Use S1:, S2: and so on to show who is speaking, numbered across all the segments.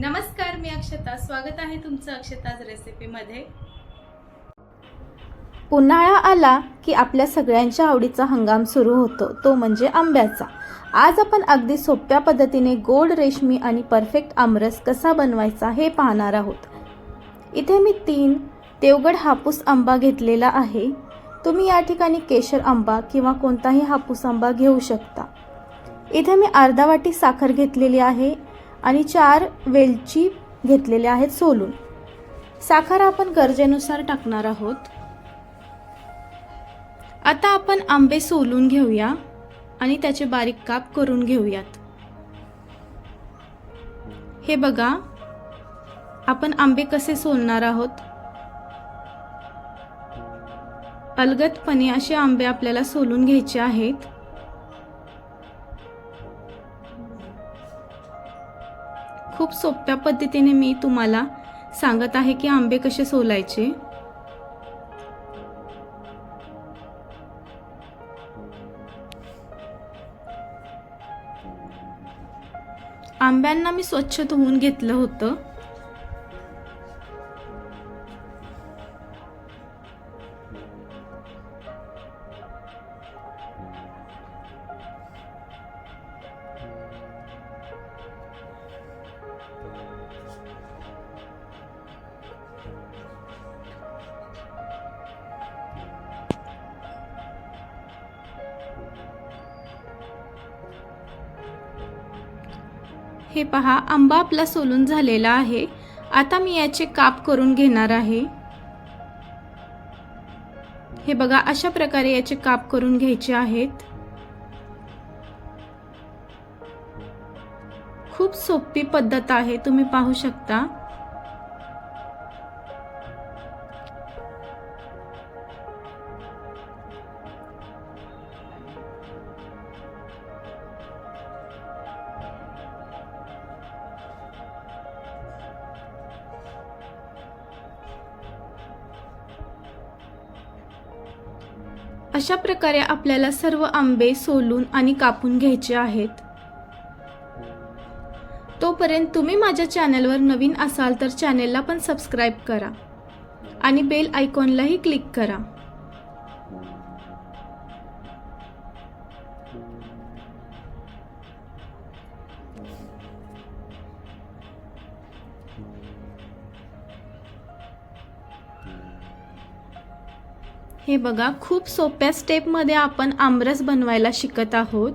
S1: नमस्कार मी अक्षता. स्वागत आहे तुमचं अक्षताज रेसिपीमध्ये
S2: उन्हाळा आला की आपल्या सगळ्यांच्या आवडीचा हंगाम सुरू होतो तो म्हणजे आंब्याचा. आज आपण अगदी सोप्या पद्धतीने गोड रेशमी आणि परफेक्ट आमरस कसा बनवायचा हे पाहणार आहोत. इथे मी तीन देवगड हापूस आंबा घेतलेला आहे. तुम्ही या ठिकाणी केशर आंबा किंवा कोणताही हापूस आंबा घेऊ शकता. इथे मी अर्धा वाटी साखर घेतलेली आहे. आणि चार वेलची घेतलेल्या आहेत सोलून. साखर आपण गरजेनुसार टाकणार आहोत. आता आपण आंबे सोलून घेऊया आणि त्याचे बारीक काप करून घेऊयात. हे बघा आपण आंबे कसे सोलणार आहोत? अलगदपणे असे आंबे आपल्याला सोलून घ्यायचे आहेत. खूप सोप्या पद्धतीने मी तुम्हाला सांगत आहे की आंबे कसे सोलायचे. आंब्यांना मी स्वच्छ धुवून घेतलं होतं. हे पहा आंबा आपला सोलून झालेला आहे. आता मी याचे काप करून घेणार आहे. हे बघा अशा प्रकारे याचे काप करून घ्यायचे आहेत. खूप सोपी पद्धत आहे तुम्ही पाहू शकता. अशा प्रकारे आपल्याला सर्व आंबे सोलून आणि कापून घ्यायचे आहेत. तोपर्यंत तुम्ही माझ्या चॅनलवर नवीन असाल तर चॅनेलला पण सबस्क्राईब करा आणि बेल आयकॉनलाही क्लिक करा. हे बघा खूप सोप्या स्टेपमध्ये आपण आमरस बनवायला शिकत आहोत.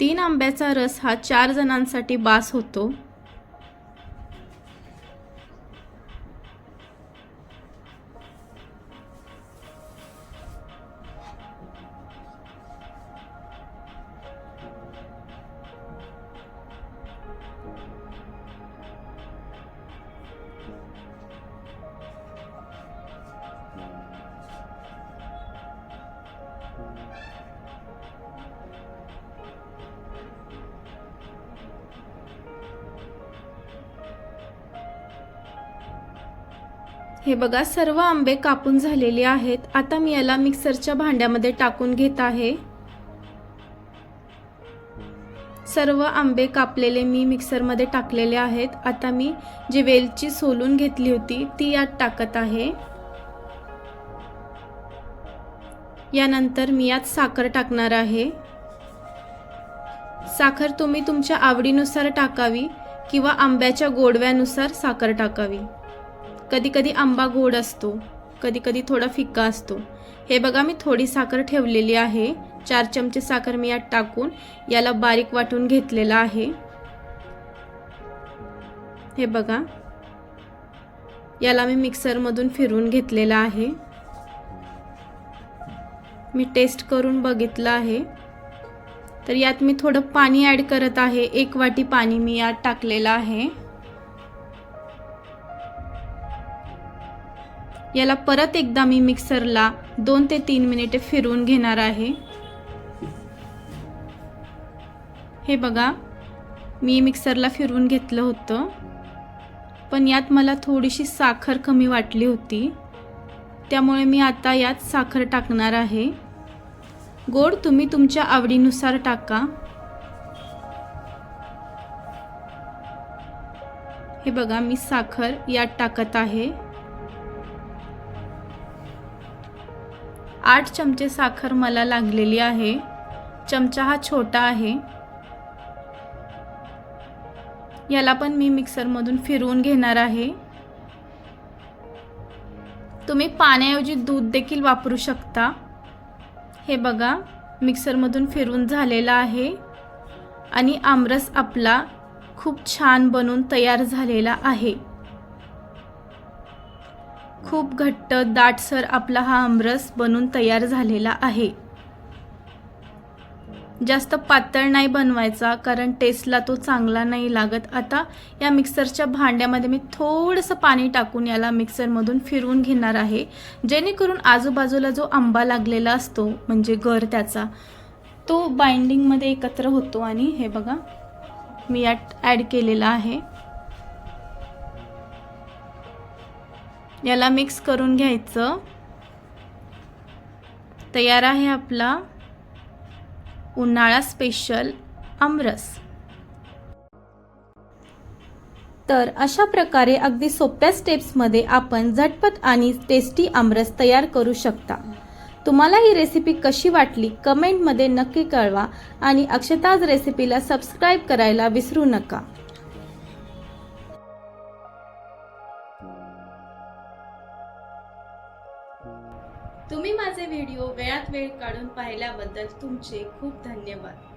S2: तीन आंब्याचा रस हा चार जणांसाठी बास होतो. हे बघा सर्व आंबे कापून झालेले आहेत. आता मी याला मिक्सरच्या भांड्यामध्ये टाकून घेत आहे. सर्व आंबे कापलेले मी मिक्सरमध्ये टाकलेले आहेत. आता मी जी वेलची सोलून घेतली होती ती यात टाकत आहे. यानंतर मी यात साखर टाकणार आहे. साखर तुम्ही तुमच्या आवडीनुसार टाकावी किंवा आंब्याच्या गोडव्यानुसार साखर टाकावी. कधीकधी आंबा गोड असतो कधी कधी थोडा फिक्का असतो. हे बघा मी थोडी साखर ठेवलेली आहे. चार चमचे साखर मी यात टाकून याला बारीक वाटून घेतलेला आहे. हे बघा. याला मी मिक्सरमधून फिरून घेतलेला आहे. मी टेस्ट करून बघितलं आहे. तर यात मी थोडं पाणी ॲड करत आहे. एक वाटी पाणी मी यात टाकलेलं आहे. याला परत एकदा मी मिक्सरला दोन ते तीन मिनिटे फिरवून घेणार आहे. हे बघा मी मिक्सरला फिरवून घेतलं होतं पण यात मला थोडीशी साखर कमी वाटली होती. त्यामुळे मी आता यात साखर टाकणार आहे. गोड तुम्ही तुमच्या आवडीनुसार टाका. हे बघा मी साखर यात टाकत आहे. आठ चमचे साखर मला लागलेली आहे. चमचा हा छोटा आहे. याला पण मी मिक्सरमधून फिरवून घेणार आहे. तुम्ही पाण्याऐवजी दूध देखील वापरू शकता. हे बघा मिक्सरमधून फिरून झालेला आहे. आणि आमरस आपला खूप छान बनून तयार झालेला आहे. खूप घट्ट दाटसर आपला हा आमरस बनून तयार झालेला आहे. जास्त पातळ नाही बनवायचा कारण टेस्टला तो चांगला नाही लागत. आता या मिक्सरच्या भांड्यामध्ये मी थोडंसं पाणी टाकून याला मिक्सरमधून फिरवून घेणार आहे. जेणेकरून आजूबाजूला जो आंबा लागलेला असतो म्हणजे गर त्याचा तो बाइंडिंगमध्ये एकत्र होतो. आणि हे बघा मी यात ॲड केलेला आहे. याला मिक्स करून घ्यायचं. तयार आहे आपला उन्हाळा स्पेशल आमरस. तर अशा प्रकारे अगदी सोप्या स्टेप्समध्ये आपण झटपट आणि टेस्टी आमरस तयार करू शकता. तुम्हाला ही रेसिपी कशी वाटली कमेंटमध्ये नक्की कळवा आणि अक्षताज रेसिपीला सबस्क्राईब करायला विसरू नका.
S1: तुम्ही माझे व्हिडिओ वेळात वेळ काढून पाहिल्याबद्दल तुमचे खूप धन्यवाद.